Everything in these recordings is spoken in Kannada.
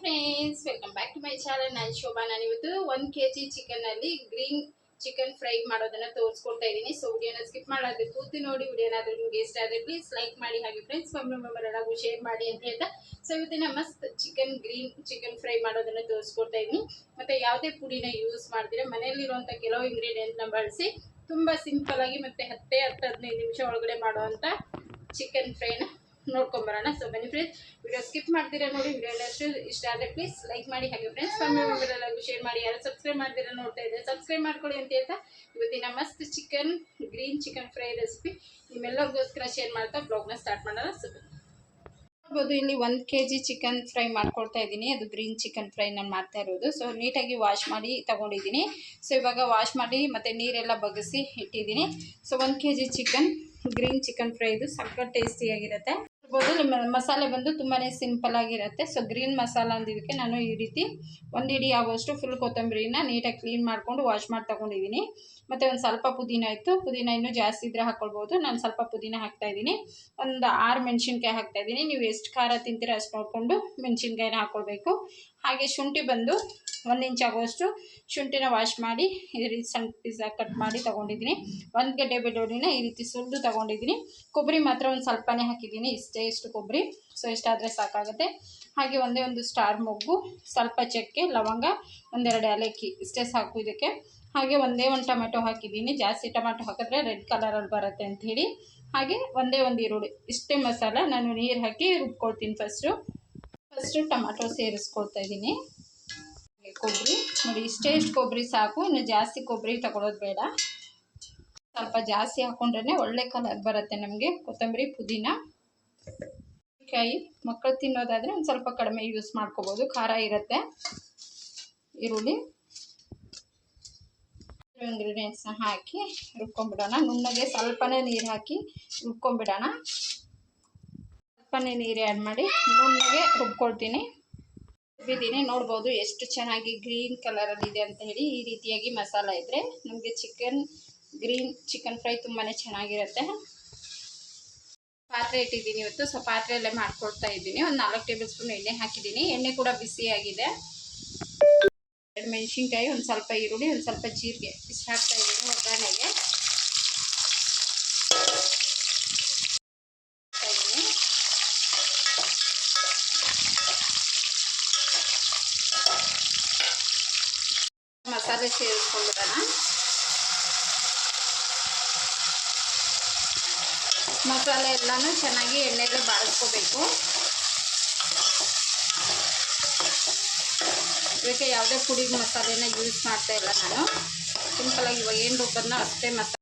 Friends welcome back to my channel ನಾನು ಶೋಭಾ. ನಾನು ಇವತ್ತು ಒಂದು ಕೆ ಜಿ ಚಿಕನಲ್ಲಿ ಗ್ರೀನ್ ಚಿಕನ್ ಫ್ರೈ ಮಾಡೋದನ್ನ ತೋರಿಸ್ಕೊಡ್ತಾ ಇದ್ದೀನಿ. ಸೊ ವಿಡಿಯೋನ ಸ್ಕಿಪ್ ಮಾಡೋದು ಪೂರ್ತಿ ನೋಡಿ. ವಿಡಿಯೋ ನಿಮ್ಗೆ ಇಷ್ಟ ಆದರೆ ಪ್ಲೀಸ್ ಲೈಕ್ ಮಾಡಿ ಹಾಗೆ ಫ್ರೆಂಡ್ಸ್ ಮೆಂಬರ್ ಮೆಂಬರ್ ಆಗಿ ಶೇರ್ ಮಾಡಿ ಅಂತ ಹೇಳ್ತಾ. ಸೊ ಇವತ್ತಿನ ಮಸ್ತ್ ಚಿಕನ್ ಗ್ರೀನ್ ಚಿಕನ್ ಫ್ರೈ ಮಾಡೋದನ್ನ ತೋರಿಸ್ಕೊಡ್ತಾ ಇದ್ದೀನಿ. ಮತ್ತೆ ಯಾವುದೇ ಪುಡಿನ ಯೂಸ್ ಮಾಡ್ತೀರಾ ಮನೆಯಲ್ಲಿರುವಂಥ ಕೆಲವು ಇಂಗ್ರೀಡಿಯೆಂಟ್ನ ಬಳಸಿ ತುಂಬ ಸಿಂಪಲ್ ಆಗಿ ಮತ್ತೆ ಹತ್ತೇ ಹತ್ತು ಹದಿನೈದು ನಿಮಿಷ ಒಳಗಡೆ ಮಾಡುವಂತ ಚಿಕನ್ ಫ್ರೈನ ನೋಡ್ಕೊಂಬರೋಣ. ಸೊ ಬನ್ನಿ ಫ್ರೆಂಡ್ಸ್ ವಿಡಿಯೋ ಸ್ಕಿಪ್ ಮಾಡ್ತೀರಾ ನೋಡಿ ವಿಡಿಯೋ ಅಷ್ಟು ಇಷ್ಟ ಆದರೆ ಪ್ಲೀಸ್ ಲೈಕ್ ಮಾಡಿ, ಹಾಗೆ ಫ್ರೆಂಡ್ಸ್ ಕಮ್ಮಿ ಎಲ್ಲರಿಗೂ ಶೇರ್ ಮಾಡಿ, ಯಾರು ಸಬ್ಸ್ಕ್ರೈಬ್ ಮಾಡ್ತೀರಾ ನೋಡ್ತಾ ಇದ್ದಾರೆ ಸಬ್ಸ್ಕ್ರೈಬ್ ಮಾಡ್ಕೊಳ್ಳಿ ಅಂತ ಹೇಳ್ತಾ ಇವತ್ತಿನ ಮಸ್ತ್ chicken green chicken fry recipe ನಿಮ್ಮೆಲ್ಲರಿಗೋಸ್ಕರ share ಮಾಡ್ತಾ ಬ್ಲಾಗ್ನ ಸ್ಟಾರ್ಟ್ ಮಾಡೋಣ. ಸೊ ನೋಡ್ಬೋದು, ಇಲ್ಲಿ ಒಂದು ಕೆ ಜಿ ಚಿಕನ್ ಫ್ರೈ ಮಾಡ್ಕೊಳ್ತಾ ಇದ್ದೀನಿ. ಅದು ಗ್ರೀನ್ ಚಿಕನ್ ಫ್ರೈ ನಾನು ಮಾಡ್ತಾ ಇರೋದು. ಸೊ ನೀಟಾಗಿ ವಾಶ್ ಮಾಡಿ ತಗೊಂಡಿದ್ದೀನಿ. ಸೊ ಇವಾಗ ವಾಶ್ ಮಾಡಿ ಮತ್ತು ನೀರೆಲ್ಲ ಬಗ್ಗಿಸಿ ಇಟ್ಟಿದ್ದೀನಿ. ಸೊ ಒಂದು K G chicken green chicken fry ಇದು ಸಕ್ಕ ಟೇಸ್ಟಿಯಾಗಿರುತ್ತೆ ನೋಡ್ಬೋದು ನಿಮ್ಮ ಮಸಾಲೆ ಬಂದು ತುಂಬಾ ಸಿಂಪಲ್ ಆಗಿರುತ್ತೆ. ಸೊ ಗ್ರೀನ್ ಮಸಾಲ ಅಂದಿದ್ದಕ್ಕೆ ನಾನು ಈ ರೀತಿ ಒಂದು ಇಡೀ ಆಗೋಷ್ಟು ಫುಲ್ ಕೊತ್ತಂಬರಿನ ನೀಟಾಗಿ ಕ್ಲೀನ್ ಮಾಡಿಕೊಂಡು ವಾಶ್ ಮಾಡಿ ತಗೊಂಡಿದ್ದೀನಿ ಮತ್ತು ಒಂದು ಸ್ವಲ್ಪ ಪುದೀನ ಇತ್ತು. ಪುದೀನ ಇನ್ನೂ ಜಾಸ್ತಿ ಇದ್ರೆ ಹಾಕ್ಕೊಳ್ಬೋದು ನಾನು ಸ್ವಲ್ಪ ಪುದೀನ ಹಾಕ್ತಾ ಇದ್ದೀನಿ. ಒಂದು ಆರು ಮೆಣಸಿನ್ಕಾಯಿ ಹಾಕ್ತಾ ಇದ್ದೀನಿ. ನೀವು ಎಷ್ಟು ಖಾರ ತಿಂತೀರ ಅಷ್ಟು ನೋಡಿಕೊಂಡು ಮೆಣಸಿನ್ಕಾಯಿನ ಹಾಕ್ಕೊಳ್ಬೇಕು ಹಾಗೆ ಶುಂಠಿ ಬಂದು ಒಂದು ಇಂಚ್ ಆಗುವಷ್ಟು ಶುಂಠಿನ ವಾಶ್ ಮಾಡಿ ಈ ರೀತಿ ಸಣ್ಣ ಪೀಸಾಗಿ ಕಟ್ ಮಾಡಿ ತೊಗೊಂಡಿದ್ದೀನಿ. ಒಂದು ಗಡ್ಡೆ ಬೆಳ್ಳುಳ್ಳಿನ ಈ ರೀತಿ ಸುಲಿದು ತೊಗೊಂಡಿದ್ದೀನಿ. ಕೊಬ್ಬರಿ ಮಾತ್ರ ಒಂದು ಸ್ವಲ್ಪನೇ ಹಾಕಿದ್ದೀನಿ. ಇಷ್ಟೇ ಇಷ್ಟು ಕೊಬ್ಬರಿ. ಸೊ ಇಷ್ಟಾದರೆ ಸಾಕಾಗುತ್ತೆ. ಹಾಗೆ ಒಂದೇ ಒಂದು ಸ್ಟಾರ್ ಮೊಗ್ಗು, ಸ್ವಲ್ಪ ಚಕ್ಕೆ, ಲವಂಗ, ಒಂದೆರಡು ಏಲಕ್ಕಿ, ಇಷ್ಟೇ ಸಾಕು ಇದಕ್ಕೆ. ಹಾಗೆ ಒಂದೇ ಒಂದು ಟೊಮೆಟೊ ಹಾಕಿದ್ದೀನಿ. ಜಾಸ್ತಿ ಟೊಮೆಟೊ ಹಾಕಿದ್ರೆ ರೆಡ್ ಕಲರಲ್ಲಿ ಬರುತ್ತೆ ಅಂಥೇಳಿ ಹಾಗೆ ಒಂದೇ ಒಂದು ಈರುಳ್ಳಿ. ಇಷ್ಟೇ ಮಸಾಲ. ನಾನು ನೀರು ಹಾಕಿ ರುಬ್ಕೊಳ್ತೀನಿ ಫಸ್ಟು ಫಸ್ಟು ಟೊಮೆಟೊ ಸೇರಿಸ್ಕೊಳ್ತಾ ಇದ್ದೀನಿ. ಕೊಬ್ಬರಿ. ನೋಡಿ, ಇಷ್ಟೇ ಇಷ್ಟು ಕೊಬ್ಬರಿ ಸಾಕು. ಇನ್ನು ಜಾಸ್ತಿ ಕೊಬ್ಬರಿ ತಗೊಳ್ಳೋದು ಬೇಡ. ಸ್ವಲ್ಪ ಜಾಸ್ತಿ ಹಾಕೊಂಡ್ರೆ ಒಳ್ಳೆ ಕಲರ್ ಬರುತ್ತೆ ನಮಗೆ. ಕೊತ್ತಂಬರಿ, ಪುದೀನ. ಕಾಯಿ ಮಕ್ಕಳು ತಿನ್ನೋದಾದರೆ ಒಂದು ಸ್ವಲ್ಪ ಕಡಿಮೆ ಯೂಸ್ ಮಾಡ್ಕೋಬೋದು. ಖಾರ ಇರುತ್ತೆ. ಈರುಳ್ಳಿ. ಇಂಗ್ರೀಡಿಯೆಂಟ್ಸ್ನ ಹಾಕಿ ರುಬ್ಕೊಂಡ್ಬಿಡೋಣ ನುಣ್ಣಗೆ ಸ್ವಲ್ಪನೇ ನೀರು ಹಾಕಿ ರುಬ್ಕೊಂಡ್ಬಿಡೋಣ ಸ್ವಲ್ಪನೇ ನೀರು ಆ್ಯಡ್ ಮಾಡಿ ನುಣ್ಣಗೆ ರುಬ್ಕೊಳ್ತೀನಿ. ರುಬ್ಬಿದ್ದೀನಿ ನೋಡ್ಬೋದು ಎಷ್ಟು ಚೆನ್ನಾಗಿ ಗ್ರೀನ್ ಕಲರಲ್ಲಿ ಇದೆ ಅಂತ ಹೇಳಿ ಈ ರೀತಿಯಾಗಿ ಮಸಾಲ ಇದ್ದರೆ ನಮಗೆ ಚಿಕನ್ ಗ್ರೀನ್ ಚಿಕನ್ ಫ್ರೈ ತುಂಬಾ ಚೆನ್ನಾಗಿರುತ್ತೆ. ಪಾತ್ರೆ ಇಟ್ಟಿದ್ದೀನಿ ಇವತ್ತು, ಸೊ ಪಾತ್ರೆಯಲ್ಲೇ ಮಾಡ್ಕೊಳ್ತಾ ಇದ್ದೀನಿ. ಒಂದು ನಾಲ್ಕು ಟೇಬಲ್ ಸ್ಪೂನ್ ಎಣ್ಣೆ ಹಾಕಿದ್ದೀನಿ. ಎಣ್ಣೆ ಕೂಡ ಬಿಸಿಯಾಗಿದೆ. ಎರಡು ಮೆಣಸಿನ್ಕಾಯಿ, ಒಂದು ಸ್ವಲ್ಪ ಈರುಳ್ಳಿ, ಒಂದು ಸ್ವಲ್ಪ ಜೀರಿಗೆ ಇಷ್ಟು ಹಾಕ್ತಾ ಇದ್ದೀನಿ ಒಗ್ಗರಣೆಗೆ. ಮಸಾಲೆ ಸೇರಿಸ್ಕೊಂಡ್ಬಿಡೋಣ. ಮಸಾಲೆ ಎಲ್ಲನೂ ಚೆನ್ನಾಗಿ ಎಣ್ಣೆಗೆ ಬಾಳಿಸ್ಕೋಬೇಕು. ಇದಕ್ಕೆ ಯಾವುದೇ ಪುಡಿ ಮಸಾಲೆನ ಯೂಸ್ ಮಾಡ್ತಾ ಇಲ್ಲ ನಾನು. ಸಿಂಪಲಾಗಿ ಇವಾಗ ಏನು ರುಬ್ಬನ್ನ ಅಷ್ಟೇ ಮಸಾಲೆ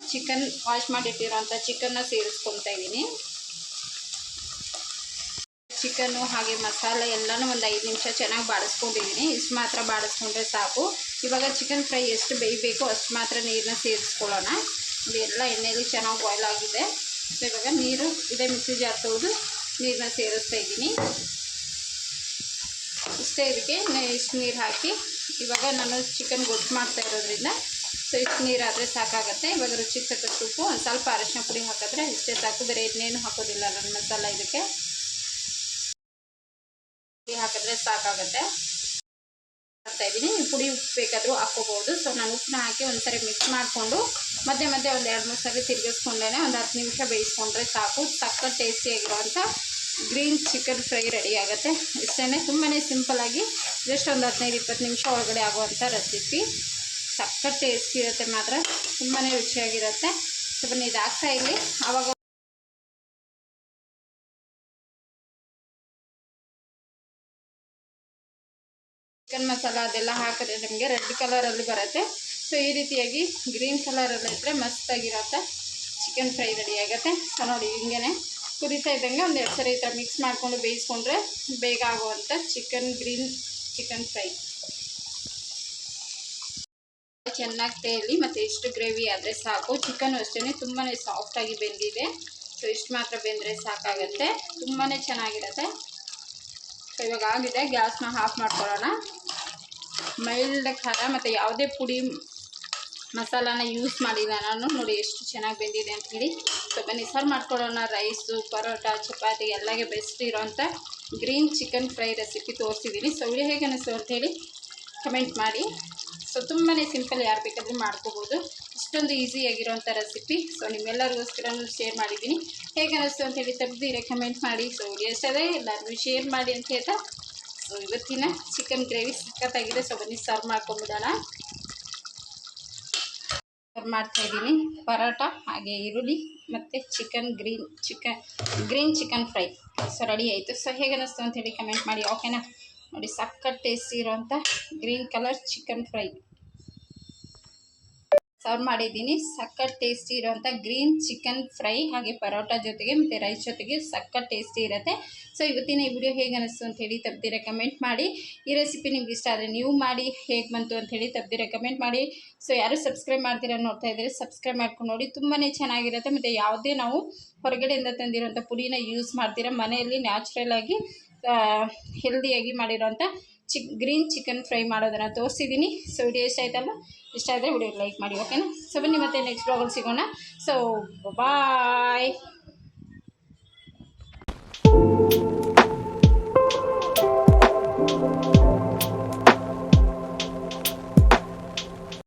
ಚಿಕನ್ ವಾಶ್ ಮಾಡಿಟ್ಟಿರೋಂಥ ಚಿಕನ್ನ ಸೇರಿಸ್ಕೊತಾ ಇದ್ದೀನಿ. ಚಿಕನ್ನು ಹಾಗೆ ಮಸಾಲೆ ಎಲ್ಲನೂ ಒಂದು ಐದು ನಿಮಿಷ ಚೆನ್ನಾಗಿ ಬಾಡಿಸ್ಕೊಂಡಿದ್ದೀನಿ. ಇಷ್ಟು ಮಾತ್ರ ಬಾಡಿಸ್ಕೊಂಡ್ರೆ ಸಾಕು. ಇವಾಗ ಚಿಕನ್ ಫ್ರೈ ಎಷ್ಟು ಬೇಯಬೇಕು ಅಷ್ಟು ಮಾತ್ರ ನೀರನ್ನ ಸೇರಿಸ್ಕೊಳ್ಳೋಣ. ಇದು ಎಲ್ಲ ಎಣ್ಣೆಯಲ್ಲಿ ಚೆನ್ನಾಗಿ ಬಾಯ್ಲ್ ಆಗಿದೆ. ಸೊ ಇವಾಗ ನೀರು ಇದೇ ಮಿಕ್ಸಿ ಜಾರ್ ತೆಗೆದು ನೀರನ್ನ ಸೇರಿಸ್ತಾ ಇದ್ದೀನಿ. ಇಷ್ಟೇ ಇದಕ್ಕೆ ಇಷ್ಟು ನೀರು ಹಾಕಿ ಇವಾಗ ನಾನು ಚಿಕನ್ ಗೊತ್ತು ಮಾಡ್ತಾ ಇರೋದ್ರಿಂದ ಸೊ, ಇಷ್ಟು ನೀರಾದರೆ ಸಾಕಾಗುತ್ತೆ. ಇವಾಗ ರುಚಿಗೆ ತಕ್ಕಷ್ಟು ಉಪ್ಪು, ಒಂದು ಸ್ವಲ್ಪ ಅರಶಿನ ಪುಡಿ ಹಾಕಿದ್ರೆ ಇಷ್ಟೇ ಸಾಕು. ಬೇರೆ ಇನ್ನೇನು ಹಾಕೋದಿಲ್ಲ ನನ್ನ ಮಸಾಲ ಇದಕ್ಕೆ. ಹಾಕಿದ್ರೆ ಸಾಕಾಗುತ್ತೆ. ಹಾಕ್ತಾ ಇದ್ದೀನಿ. ಪುಡಿ ಉಪ್ಪು ಬೇಕಾದರೂ ಹಾಕ್ಕೋಬೋದು. ಸೊ ನಾನು ಉಪ್ಪನ್ನ ಹಾಕಿ ಒಂದ್ಸರಿ ಮಿಕ್ಸ್ ಮಾಡಿಕೊಂಡು ಮಧ್ಯೆ ಮಧ್ಯೆ ಒಂದು ಎರಡು ಮೂರು ಸರಿ ತಿರುಗಿಸ್ಕೊಂಡೇ ಒಂದು ಹತ್ತು ನಿಮಿಷ ಬೇಯಿಸ್ಕೊಂಡ್ರೆ ಸಾಕು. ಸಕ್ಕ ಟೇಸ್ಟಿಯಾಗಿರುವಂಥ ಗ್ರೀನ್ ಚಿಕನ್ ಫ್ರೈ ರೆಡಿ ಆಗುತ್ತೆ. ಇಷ್ಟೇ ತುಂಬಾ ಸಿಂಪಲಾಗಿ ಜಸ್ಟ್ ಒಂದು ಹದಿನೈದು ಇಪ್ಪತ್ತು ನಿಮಿಷ ಒಳಗಡೆ ಆಗುವಂಥ ರೆಸಿಪಿ. ಸಕ್ಕ ಟೇಸ್ಟಿ ಇರುತ್ತೆ ಮಾತ್ರ. ತುಂಬಾ ರುಚಿಯಾಗಿರುತ್ತೆ. ಸೊ ಬನ್ನಿ ಇದು ಹಾಕ್ತಾ ಇಲ್ಲಿ ಆವಾಗ ಚಿಕನ್ ಮಸಾಲ ಅದೆಲ್ಲ ಹಾಕಿದ್ರೆ ನಮಗೆ ರೆಡ್ ಕಲರಲ್ಲಿ ಬರುತ್ತೆ. ಸೊ ಈ ರೀತಿಯಾಗಿ ಗ್ರೀನ್ ಕಲರಲ್ಲಿ ಇದ್ದರೆ ಮಸ್ತಾಗಿರುತ್ತೆ. ಚಿಕನ್ ಫ್ರೈ ರೆಡಿ ಆಗುತ್ತೆ. ಸೊ ನೋಡಿ ಹಿಂಗೆ ಕುದಿತಾ ಇದ್ದಂಗೆ ಒಂದು ಎರಡು ಸರಿ ಥರ ಮಿಕ್ಸ್ ಮಾಡಿಕೊಂಡು ಬೇಯಿಸ್ಕೊಂಡ್ರೆ ಬೇಗ ಆಗುವಂಥ ಚಿಕನ್ ಗ್ರೀನ್ ಚಿಕನ್ ಫ್ರೈ. ಚೆನ್ನಾಗಿ ತೇಲಿ ಮತ್ತು ಇಷ್ಟು ಗ್ರೇವಿ ಆದರೆ ಸಾಕು. ಚಿಕನ್ ಅಷ್ಟೇ ತುಂಬಾ ಸಾಫ್ಟಾಗಿ ಬೆಂದಿದೆ. ಸೊ ಇಷ್ಟು ಮಾತ್ರ ಬೆಂದರೆ ಸಾಕಾಗುತ್ತೆ. ತುಂಬಾ ಚೆನ್ನಾಗಿರುತ್ತೆ. ಸೊ ಇವಾಗ ಆಗಿದೆ. ಗ್ಯಾಸ್ನ ಆಫ್ ಮಾಡ್ಕೊಳ್ಳೋಣ. ಮೈಲ್ಡ್ ಖಾರ ಮತ್ತು ಯಾವುದೇ ಪುಡಿ ಮಸಾಲಾನ ಯೂಸ್ ಮಾಡಿಲ್ಲ ನಾನು. ನೋಡಿ ಎಷ್ಟು ಚೆನ್ನಾಗಿ ಬೆಂದಿದೆ ಅಂತ ಹೇಳಿ. ಸೊ ಬನ್ನಿ ಸರ್ ಮಾಡ್ಕೊಳ್ಳೋಣ. ರೈಸು ಪರೋಟ, ಚಪಾತಿ ಎಲ್ಲಗೆ ಬೆಸ್ಟ್ ಇರೋವಂಥ ಗ್ರೀನ್ ಚಿಕನ್ ಫ್ರೈ ರೆಸಿಪಿ ತೋರಿಸಿದ್ದೀನಿ ಸೊ ವಿಡಿಯೋ ಹೇಗೆ ಅನಿಸ್ತು ಅಂತ ಹೇಳಿ ಕಮೆಂಟ್ ಮಾಡಿ. ಸೊ ತುಂಬಾ ಸಿಂಪಲ್ ಯಾರು ಬೇಕಾದರೂ ಮಾಡ್ಕೋಬೋದು. ಇಷ್ಟೊಂದು ಈಸಿಯಾಗಿರೋಂಥ ರೆಸಿಪಿ ಸೊ ನಿಮ್ಮೆಲ್ಲರಿಗೋಸ್ಕರ ಶೇರ್ ಮಾಡಿದ್ದೀನಿ. ಹೇಗೆ ಅನಿಸ್ತು ಅಂತ ಹೇಳಿ ತಪ್ಪದಿರೆ ಕಮೆಂಟ್ ಮಾಡಿ. ಸೊ ಇಷ್ಟದೇ ಎಲ್ಲರಿಗೂ ಶೇರ್ ಮಾಡಿ ಅಂತ ಹೇಳ್ತಾ ಇವತ್ತಿನ ಚಿಕನ್ ಗ್ರೇವಿ ಸಕ್ಕತ್ತಾಗಿದೆ ಸೊ ಬನ್ನಿ ಸರ್ವ್ ಮಾಡ್ಕೊಂಬಿಡೋಣ. ಸರ್ವ್ ಮಾಡ್ತಾ ಇದ್ದೀನಿ. ಪರೋಟ, ಹಾಗೆ ಈರುಳ್ಳಿ, ಮತ್ತು chicken green chicken green chicken fry so ready ಆಯಿತು. ಸೊ ಹೇಗೆ ಅನ್ನಿಸ್ತು ಅಂತ ಹೇಳಿ ಕಮೆಂಟ್ ಮಾಡಿ ಓಕೆನಾ ನೋಡಿ, ಸಖತ್ ಟೇಸ್ಟಿ ಇರೋಂಥ green colour chicken fry serve ಮಾಡಿದ್ದೀನಿ. ಸಖತ್ ಟೇಸ್ಟಿ ಇರೋವಂಥ ಗ್ರೀನ್ ಚಿಕನ್ ಫ್ರೈ ಹಾಗೆ ಪರೋಟ ಜೊತೆಗೆ ಮತ್ತು ರೈಸ್ ಜೊತೆಗೆ ಸಖತ್ ಟೇಸ್ಟಿ ಇರುತ್ತೆ. ಸೊ ಇವತ್ತಿನ ಈ ವಿಡಿಯೋ ಹೇಗೆ ಅನಿಸ್ತು ಹೇಳಿ ತಪ್ಪದಿರ ಕಮೆಂಟ್ ಮಾಡಿ. ಈ ರೆಸಿಪಿ ನಿಮ್ಗೆ ಇಷ್ಟ ಆದರೆ ನೀವು ಮಾಡಿ, ಹೇಗೆ ಬಂತು ಹೇಳಿ ತಪ್ಪದಿರ ಕಮೆಂಟ್ ಮಾಡಿ. ಸೊ ಯಾರು ಸಬ್ಸ್ಕ್ರೈಬ್ ಮಾಡ್ತೀರಾ ನೋಡ್ತಾ ಇದ್ದರೆ ಸಬ್ಸ್ಕ್ರೈಬ್ ಮಾಡ್ಕೊಂಡು ನೋಡಿ. ತುಂಬಾ ಚೆನ್ನಾಗಿರುತ್ತೆ. ಮತ್ತು ಯಾವುದೇ ನಾವು ಹೊರಗಡೆಯಿಂದ ತಂದಿರೋಂಥ ಪುಡಿನ ಯೂಸ್ ಮಾಡ್ತೀರಾ ಮನೆಯಲ್ಲಿ ನ್ಯಾಚುರಲ್ ಆಗಿ ಹೆಲ್ದಿಯಾಗಿ ಮಾಡಿರೋಂಥ ಚಿಕ್ ಗ್ರೀನ್ ಚಿಕನ್ ಫ್ರೈ ಮಾಡೋದನ್ನು ತೋರಿಸಿದ್ದೀನಿ ಸೊ ವಿಡಿಯೋ ಇಷ್ಟ ಆಯ್ತಲ್ಲ ಇಷ್ಟ ಆದರೆ ವಿಡಿಯೋ ಲೈಕ್ ಮಾಡಿ ಓಕೆನಾ ಸೊ ಬನ್ನಿ ಮತ್ತೆ ನೆಕ್ಸ್ಟ್ ಬ್ಲಾಗಲ್ಲಿ ಸಿಗೋಣ. So bye